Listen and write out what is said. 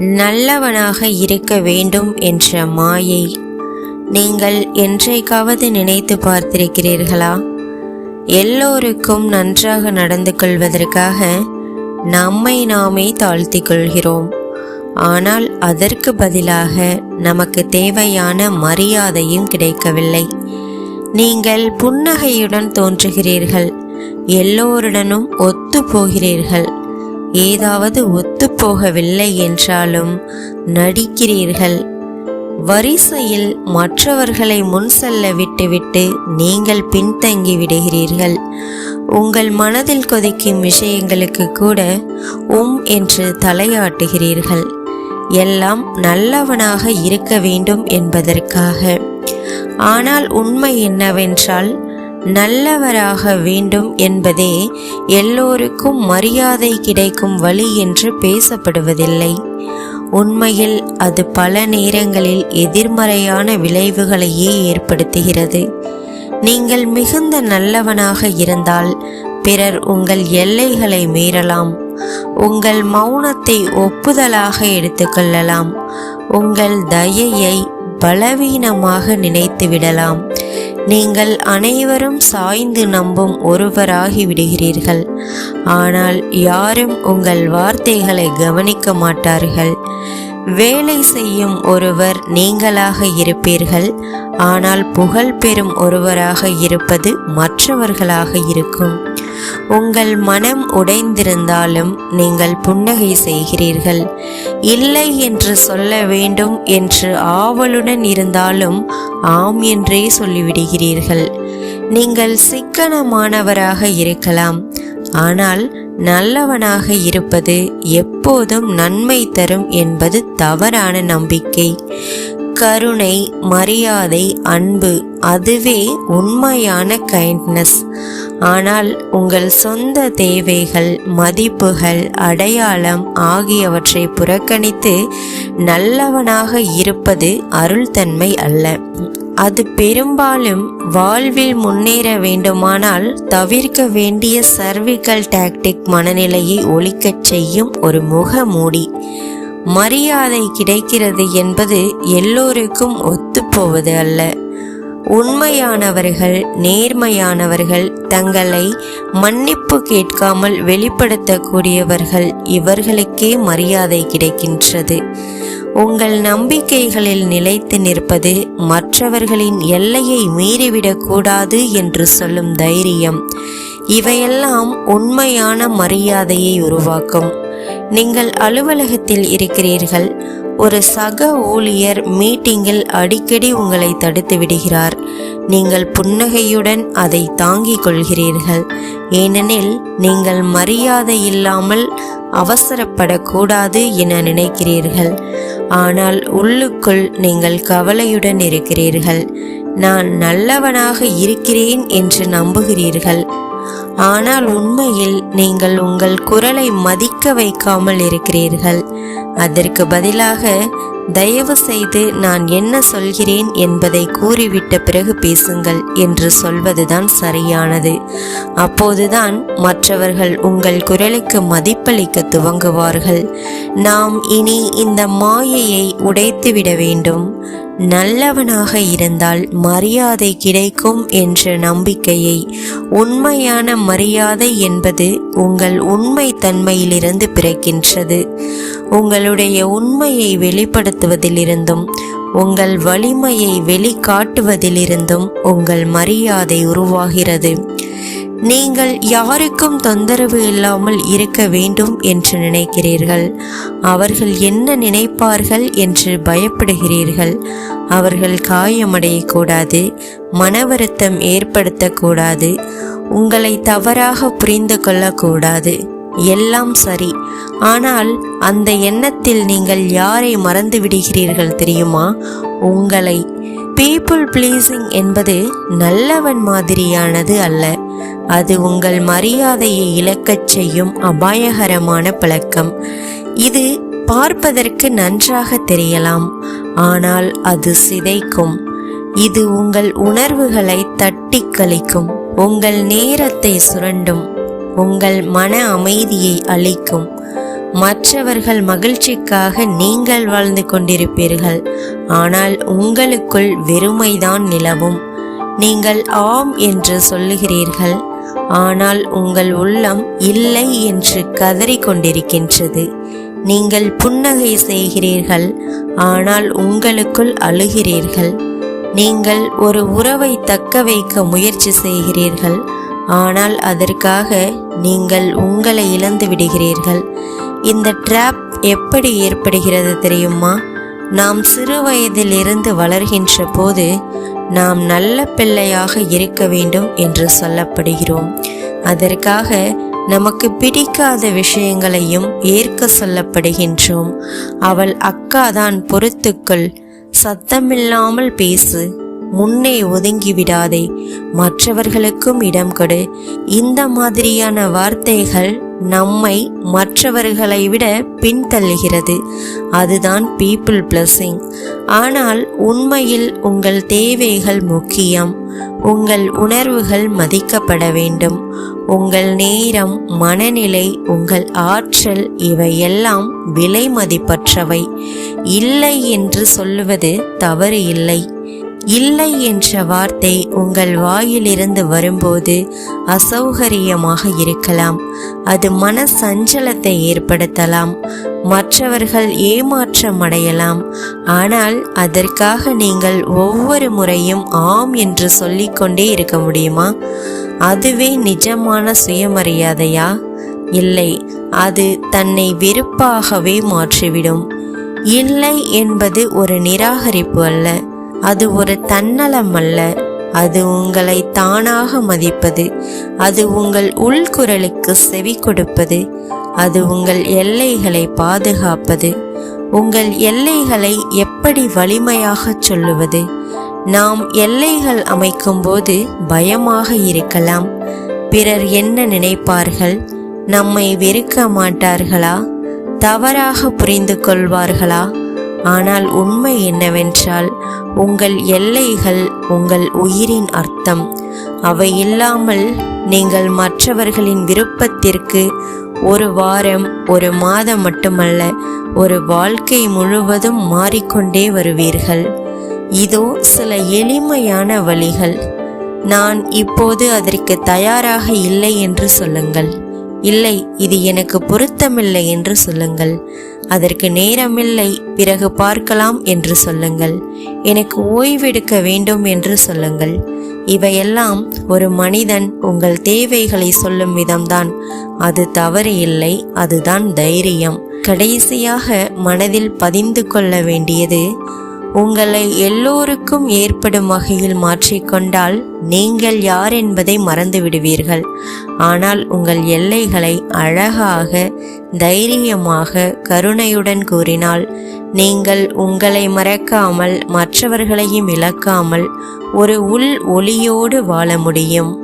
நல்லவனாக இருக்க வேண்டும் என்ற மாயை நீங்கள் என்றைக்காவது நினைத்து பார்த்திருக்கிறீர்களா? எல்லோருக்கும் நன்றாக நடந்து கொள்வதற்காக நம்மை நாமே தாழ்த்தி கொள்கிறோம். ஆனால் அதற்கு பதிலாக நமக்கு தேவையான மரியாதையும் கிடைக்கவில்லை. நீங்கள் புன்னகையுடன் தோன்றுகிறீர்கள். எல்லோருடனும் ஒத்து போகிறீர்கள். ஏதாவது ஒத்துப்போகவில்லை என்றாலும் நடிக்கிறீர்கள். வரிசையில் மற்றவர்களை முன் செல்ல விட்டுவிட்டு நீங்கள் பின்தங்கி விடுகிறீர்கள். உங்கள் மனதில் கொதிக்கும் விஷயங்களுக்கு கூட உம் என்று தலையாட்டுகிறீர்கள். எல்லாம் நல்லவனாக இருக்க வேண்டும் என்பதற்காக. ஆனால் உண்மை என்னவென்றால் நல்லவராக வேண்டும் என்பதே எல்லோருக்கும் மரியாதை கிடைக்கும் வழி என்று பேசப்படுவதில்லை. உண்மையில் அது பல நேரங்களில் எதிர்மறையான விளைவுகளையே ஏற்படுத்துகிறது. நீங்கள் மிகுந்த நல்லவனாக இருந்தால் பிறர் உங்கள் எல்லைகளை மீறலாம். உங்கள் மௌனத்தை ஒப்புதலாக எடுத்துக்கொள்ளலாம். உங்கள் தயையை பலவீனமாக நினைத்து விடலாம் நீங்கள் அனைவரும் சாய்ந்து நம்பும் ஒருவராகி விடுகிறீர்கள். ஆனால் யாரும் உங்கள் வார்த்தைகளை கவனிக்க மாட்டார்கள். வேலை செய்யும் ஒருவர் நீங்களாக இருப்பீர்கள். ஆனால் புகழ் பெறும் ஒருவராக இருப்பது மற்றவர்களாக இருக்கும். உங்கள் மனம் உடைந்திருந்தாலும் நீங்கள் புன்னகை செய்கிறீர்கள். இல்லை என்று சொல்ல வேண்டும் என்று ஆவலுடன் இருந்தாலும் ஆம் என்றே சொல்லிவிடுகிறீர்கள். நீங்கள் சிக்கனமானவராக இருக்கலாம். ஆனால் நல்லவனாக இருப்பது எப்போதும் நன்மை தரும் என்பது தவறான நம்பிக்கை. கருணை மரியாதை அன்பு அதுவே உண்மையான கைண்ட்னஸ் ஆனால் உங்கள் சொந்த தேவைகள் மதிப்புகள் அடையாளம் ஆகியவற்றை புறக்கணித்து நல்லவனாக இருப்பது அருள்தன்மை அல்ல. அது பெரும்பாலும் வாழ்வில் முன்னேற வேண்டுமானால் தவிர்க்க வேண்டிய சர்விக்கல் டாக்டிக் மனநிலையை ஒழிக்கச் செய்யும் ஒரு முகமூடி. மரியாதை கிடைக்கிறது என்பது எல்லோருக்கும் ஒத்துப்போவது அல்ல. உண்மையானவர்கள் நேர்மையானவர்கள் தங்களை மன்னிப்பு கேட்காமல் வெளிப்படுத்தக்கூடியவர்கள் இவர்களுக்கே மரியாதை கிடைக்கின்றது. உங்கள் நம்பிக்கைகளில் நிலைத்து நிற்பது மற்றவர்களின் எல்லையை மீறிவிடக்கூடாது என்று சொல்லும் தைரியம். இவையெல்லாம் உண்மையான மரியாதையை உருவாக்கும். நீங்கள் அலுவலகத்தில் இருக்கிறீர்கள். ஒரு சக ஊழியர் மீட்டிங்கில் அடிக்கடி உங்களை தடுத்து விடுகிறார். நீங்கள் புன்னகையுடன் அதை தாங்கிக் கொள்கிறீர்கள். ஏனெனில் நீங்கள் மரியாதை இல்லாமல் அவசரப்படக்கூடாது என நினைக்கிறீர்கள். ஆனால் உள்ளுக்குள் நீங்கள் கவலையுடன் இருக்கிறீர்கள். நான் நல்லவனாக இருக்கிறேன் என்று நம்புகிறீர்கள். ஆனால் உண்மையில் நீங்கள் உங்கள் குரலை மதிக்க வைக்காமல் இருக்கிறீர்கள். அதற்கு பதிலாக தயவு செய்து நான் என்ன சொல்கிறேன் என்பதை கூறிவிட்ட பிறகு பேசுங்கள் என்று சொல்வதுதான் சரியானது. அப்போதுதான் மற்றவர்கள் உங்கள் குரலுக்கு மதிப்பளிக்க துவங்குவார்கள். நாம் இனி இந்த மாயையை உடைத்துவிட வேண்டும். நல்லவனாக இருந்தால் மரியாதை கிடைக்கும் என்ற நம்பிக்கையை. உண்மையான மரியாதை என்பது உங்கள் உண்மை தன்மையிலிருந்து பிறக்கின்றது. உங்களுடைய உண்மையை வெளிப்படுத்துவதிலிருந்தும் உங்கள் வலிமையை வெளிக்காட்டுவதிலிருந்தும் உங்கள் மரியாதை உருவாகிறது. நீங்கள் யாருக்கும் தொந்தரவு இல்லாமல் இருக்க வேண்டும் என்று நினைக்கிறீர்கள். அவர்கள் என்ன நினைப்பார்கள் என்று பயப்படுகிறீர்கள். அவர்கள் காயமடையக்கூடாது மன வருத்தம் ஏற்படுத்தக்கூடாது உங்களை தவறாக புரிந்து கொள்ளக்கூடாது. எல்லாம் சரி. ஆனால் அந்த எண்ணத்தில் நீங்கள் யாரை மறந்து விடுகிறீர்கள் தெரியுமா? உங்களை. பீப்புள் ப்ளீஸிங் என்பது நல்லவன் மாதிரியானது அல்ல. அது உங்கள் மரியாதையை இழக்கச் செய்யும் அபாயகரமான பழக்கம். இது பார்ப்பதற்கு நன்றாக தெரியலாம் ஆனால் அது சிதைக்கும். இது உங்கள் உணர்வுகளை தட்டி கழிக்கும் உங்கள் நேரத்தை சுரண்டும் உங்கள் மன அமைதியை அளிக்கும் மற்றவர்கள் மகிழ்ச்சிக்காக நீங்கள் வாழ்ந்து கொண்டிருப்பீர்கள். ஆனால் உங்களுக்குள் வெறுமைதான் நிலவும். நீங்கள் ஆம் என்று சொல்லுகிறீர்கள். ஆனால் உங்கள் உள்ளம் இல்லை என்று கதறிக்கொண்டிருக்கின்றது. நீங்கள் புன்னகை செய்கிறீர்கள். ஆனால் உங்களுக்குள் அழுகிறீர்கள். நீங்கள் ஒரு உறவை தக்க வைக்க முயற்சி செய்கிறீர்கள். ஆனால் அதற்காக நீங்கள் உங்களை இழந்து விடுகிறீர்கள். இந்த ட்ராப் எப்படி ஏற்படுகிறது தெரியுமா? நாம் சிறு வயதிலிருந்து வளர்கின்ற போது நாம் நல்ல பிள்ளையாக இருக்க வேண்டும் என்று சொல்லப்படுகிறோம். அதற்காக நமக்கு பிடிக்காத விஷயங்களையும் ஏற்க சொல்லப்படுகின்றோம். அவள் அக்காதான் பொறுத்துக்கள் சத்தமில்லாமல் பேசு. முன்னே ஒதுங்கி விடாதே மற்றவர்களுக்கும் இடம் கொடு. இந்த மாதிரியான வார்த்தைகள் நம்மை மற்றவர்களை விட பின்தள்ளுகிறது. அதுதான் பீப்புள் பிளஸிங் ஆனால் உண்மையில் உங்கள் தேவைகள் முக்கியம். உங்கள் உணர்வுகள் மதிக்கப்பட வேண்டும். உங்கள் நேரம் மனநிலை உங்கள் ஆற்றல் இவையெல்லாம் விலை மதிப்பற்றவை. இல்லை என்று சொல்லுவது தவறு இல்லை. இல்லை என்ற வார்த்தை உங்கள் வாயிலிருந்து வரும்போது அசௌகரியமாக இருக்கலாம். அது மன சஞ்சலத்தை ஏற்படுத்தலாம். மற்றவர்கள் ஏமாற்றம் அடையலாம் ஆனால் அதற்காக நீங்கள் ஒவ்வொரு முறையும் ஆம் என்று சொல்லிக்கொண்டே இருக்க முடியுமா? அதுவே நிஜமான சுயமரியாதையா? இல்லை. அது தன்னை வெறுப்பாகவே மாற்றிவிடும். இல்லை என்பது ஒரு நிராகரிப்பு அல்ல. அது ஒரு தன்னலம் அல்ல அது உங்களை தானாக மதிப்பது. அது உங்கள் உள்குரலுக்கு செவி கொடுப்பது. அது உங்கள் எல்லைகளை பாதுகாப்பது. உங்கள் எல்லைகளை எப்படி வலிமையாக சொல்லுவது? நாம் எல்லைகள் அமைக்கும்போது பயமாக இருக்கலாம். பிறர் என்ன நினைப்பார்கள்? நம்மை வெறுக்க மாட்டார்களா? தவறாக புரிந்து கொள்வார்களா? ஆனால் உண்மை என்னவென்றால் உங்கள் எல்லைகள் உங்கள் உயிரின் அர்த்தம். அவை இல்லாமல் நீங்கள் மற்றவர்களின் விருப்பத்திற்கு ஒரு வாரம் ஒரு மாதம் மட்டுமல்ல ஒரு வாழ்க்கை முழுவதும் மாறிக்கொண்டே வருவீர்கள். இதோ சில எளிமையான வழிகள். நான் இப்போது அதற்கு தயாராக இல்லை என்று சொல்லுங்கள். இல்லை இது எனக்கு பொருத்தமில்லை என்று சொல்லுங்கள். அதற்கு நேரமில்லை பிறகு பார்க்கலாம் என்று சொல்லுங்கள். எனக்கு ஓய்வெடுக்க வேண்டும் என்று சொல்லுங்கள். இவையெல்லாம் ஒரு மனிதன் உங்கள் தேவைகளை சொல்லும் விதம்தான். அது தவறு இல்லை அதுதான் தைரியம். கடைசியாக மனதில் பதிந்து கொள்ள வேண்டியது உங்களை எல்லோருக்கும் ஏற்படும் வகையில் மாற்றிக்கொண்டால் நீங்கள் யார் என்பதை மறந்து விடுவீர்கள் ஆனால் உங்கள் எல்லைகளை அழகாக தைரியமாக கருணையுடன் கூறினால் நீங்கள் உங்களை மறக்காமல் மற்றவர்களையும் இழக்காமல் ஒரு உள் ஒளியோடு வாழ முடியும்.